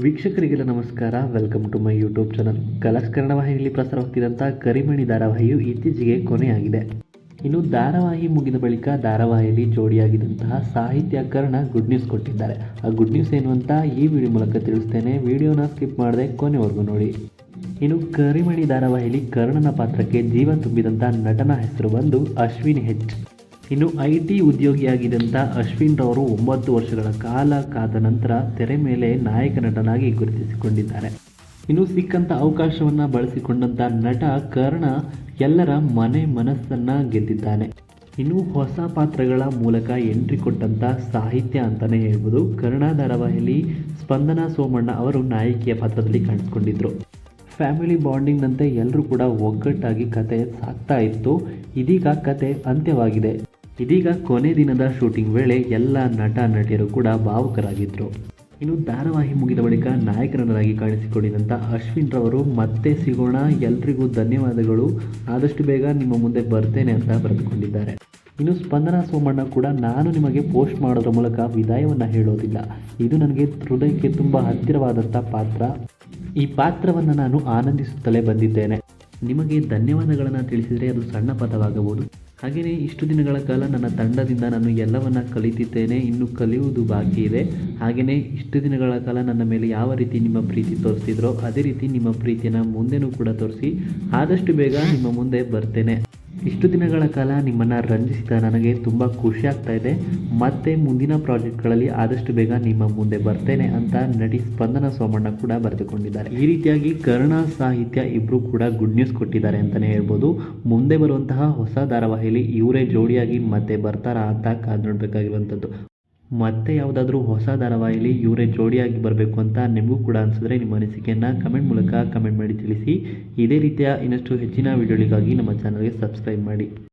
ವೀಕ್ಷಕರಿಗೆಲ್ಲ ನಮಸ್ಕಾರ. Welcome to my YouTube channel Colors Kannada ವಾಹಿನಿಯಲ್ಲಿ ಪ್ರಸಾರವಾಗ್ತಿದ್ದಂಥ ಕರಿಮಣಿ ಧಾರಾವಾಹಿಯು ಇತ್ತೀಚೆಗೆ ಕೊನೆಯಾಗಿದೆ. ಇನ್ನು ಧಾರಾವಾಹಿ ಮುಗಿದ ಬಳಿಕ ಧಾರಾವಾಹಿಯಲ್ಲಿ ಜೋಡಿಯಾಗಿದ್ದಂತಹ ಸಾಹಿತ್ಯ ಕರ್ಣ ಗುಡ್ ನ್ಯೂಸ್ ಕೊಟ್ಟಿದ್ದಾರೆ. ಆ ಗುಡ್ ನ್ಯೂಸ್ ಏನು ಅಂತ ಈ ವಿಡಿಯೋ ಮೂಲಕ ತಿಳಿಸ್ತೇನೆ. ವಿಡಿಯೋನ ಸ್ಕಿಪ್ ಮಾಡದೆ ಕೊನೆವರೆಗೂ ನೋಡಿ. ಇನ್ನು ಕರಿಮಣಿ ಧಾರಾವಾಹಿಯಲ್ಲಿ ಕರ್ಣನ ಪಾತ್ರಕ್ಕೆ ಜೀವ ತುಂಬಿದಂಥ ನಟನ ಹೆಸರು ಬಂದು ಅಶ್ವಿನ್ ಹೆಚ್. ಇನ್ನು ಐ ಟಿ ಉದ್ಯೋಗಿಯಾಗಿದ್ದಂಥ ಅಶ್ವಿನ್ ರವರು ಒಂಬತ್ತು ವರ್ಷಗಳ ಕಾಲ ಕಾದ ನಂತರ ತೆರೆ ಮೇಲೆ ನಾಯಕ ನಟನಾಗಿ ಗುರುತಿಸಿಕೊಂಡಿದ್ದಾರೆ. ಇನ್ನು ಸಿಕ್ಕಂಥ ಅವಕಾಶವನ್ನು ಬಳಸಿಕೊಂಡಂಥ ನಟ ಕರ್ಣ ಎಲ್ಲರ ಮನೆ ಮನಸ್ಸನ್ನು ಗೆದ್ದಿದ್ದಾನೆ. ಇನ್ನು ಹೊಸ ಪಾತ್ರಗಳ ಮೂಲಕ ಎಂಟ್ರಿ ಕೊಟ್ಟಂಥ ಸಾಹಿತ್ಯ ಅಂತಲೇ ಹೇಳ್ಬೋದು. ಕರ್ಣ ಧಾರಾವಾಹಿಯಲ್ಲಿ ಸ್ಪಂದನಾ ಸೋಮಣ್ಣ ಅವರು ನಾಯಕಿಯ ಪಾತ್ರದಲ್ಲಿ ಕಾಣಿಸ್ಕೊಂಡಿದ್ರು. ಫ್ಯಾಮಿಲಿ ಬಾಂಡಿಂಗ್ನಂತೆ ಎಲ್ಲರೂ ಕೂಡ ಒಗ್ಗಟ್ಟಾಗಿ ಕತೆ ಸಾಗ್ತಾ ಇತ್ತು. ಇದೀಗ ಕತೆ ಅಂತ್ಯವಾಗಿದೆ. ಇದೀಗ ಕೊನೆ ದಿನದ ಶೂಟಿಂಗ್ ವೇಳೆ ಎಲ್ಲ ನಟ ನಟಿಯರು ಕೂಡ ಭಾವುಕರಾಗಿದ್ದರು ಇನ್ನು ಧಾರಾವಾಹಿ ಮುಗಿದ ಬಳಿಕ ನಾಯಕನರಾಗಿ ಕಾಣಿಸಿಕೊಂಡಿದ್ದಂಥ ಅಶ್ವಿನ್ ರವರು, ಮತ್ತೆ ಸಿಗೋಣ, ಎಲ್ರಿಗೂ ಧನ್ಯವಾದಗಳು. ಆದಷ್ಟು ಬೇಗ ನಿಮ್ಮ ಮುಂದೆ ಬರ್ತೇನೆ ಅಂತ ಬರೆದುಕೊಂಡಿದ್ದಾರೆ. ಇನ್ನು ಸ್ಪಂದನಾ ಸೋಮಣ್ಣ ಕೂಡ ನಾನು ನಿಮಗೆ ಪೋಸ್ಟ್ ಮಾಡೋದ್ರ ಮೂಲಕ ವಿದಾಯವನ್ನು ಹೇಳೋದಿಲ್ಲ. ಇದು ನನಗೆ ಹೃದಯಕ್ಕೆ ತುಂಬ ಹತ್ತಿರವಾದಂಥ ಪಾತ್ರ. ಈ ಪಾತ್ರವನ್ನು ನಾನು ಆನಂದಿಸುತ್ತಲೇ ಬಂದಿದ್ದೇನೆ. ನಿಮಗೆ ಧನ್ಯವಾದಗಳನ್ನು ತಿಳಿಸಿದರೆ ಅದು ಸಣ್ಣ ಪದವಾಗಬಹುದು. ಹಾಗೆಯೇ ಇಷ್ಟು ದಿನಗಳ ಕಾಲ ನನ್ನ ತಂಡದಿಂದ ನಾನು ಎಲ್ಲವನ್ನ ಕಲಿತಿದ್ದೇನೆ, ಇನ್ನು ಕಲಿಯುವುದು ಬಾಕಿ ಇದೆ. ಹಾಗೆಯೇ ಇಷ್ಟು ದಿನಗಳ ಕಾಲ ನನ್ನ ಮೇಲೆ ಯಾವ ರೀತಿ ನಿಮ್ಮ ಪ್ರೀತಿ ತೋರಿಸಿದ್ರೋ, ಅದೇ ರೀತಿ ನಿಮ್ಮ ಪ್ರೀತಿಯನ್ನು ಮುಂದೆನೂ ಕೂಡ ತೋರಿಸಿ, ಆದಷ್ಟು ಬೇಗ ನಿಮ್ಮ ಮುಂದೆ ಬರ್ತೇನೆ. ಇಷ್ಟು ದಿನಗಳ ಕಾಲ ನಿಮ್ಮನ್ನು ರಂಜಿಸಿದ ನನಗೆ ತುಂಬ ಖುಷಿ ಆಗ್ತಾ ಇದೆ. ಮತ್ತೆ ಮುಂದಿನ ಪ್ರಾಜೆಕ್ಟ್ಗಳಲ್ಲಿ ಆದಷ್ಟು ಬೇಗ ನಿಮ್ಮ ಮುಂದೆ ಬರ್ತೇನೆ ಅಂತ ನಟಿ ಸ್ಪಂದನ ಸೋಮಣ್ಣ ಕೂಡ ಬರೆದುಕೊಂಡಿದ್ದಾರೆ. ಈ ರೀತಿಯಾಗಿ ಕರ್ಣ ಸಾಹಿತ್ಯ ಇಬ್ಬರು ಕೂಡ ಗುಡ್ ನ್ಯೂಸ್ ಕೊಟ್ಟಿದ್ದಾರೆ ಅಂತಲೇ ಹೇಳ್ಬೋದು. ಮುಂದೆ ಬರುವಂತಹ ಹೊಸ ಧಾರಾವಾಹಿಯಲ್ಲಿ ಇವರೇ ಜೋಡಿಯಾಗಿ ಮತ್ತೆ ಬರ್ತಾರಾ ಅಂತ ಕಾದು ನೋಡಬೇಕಾಗಿರುವಂಥದ್ದು. ಮತ್ತೆ ಯಾವುದಾದ್ರೂ ಹೊಸ ಧಾರಾವಾಹಿಯಲ್ಲಿ ಇವರೇ ಜೋಡಿಯಾಗಿ ಬರಬೇಕು ಅಂತ ನಿಮಗೂ ಕೂಡ ಅನಿಸಿದ್ರೆ ನಿಮ್ಮ ಅನಿಸಿಕೆಯನ್ನು ಕಮೆಂಟ್ ಮೂಲಕ ಕಮೆಂಟ್ ಮಾಡಿ ತಿಳಿಸಿ. ಇದೇ ರೀತಿಯ ಇನ್ನಷ್ಟು ಹೆಚ್ಚಿನ ವಿಡಿಯೋಗಳಿಗಾಗಿ ನಮ್ಮ ಚಾನಲ್ಗೆ ಸಬ್ಸ್ಕ್ರೈಬ್ ಮಾಡಿ.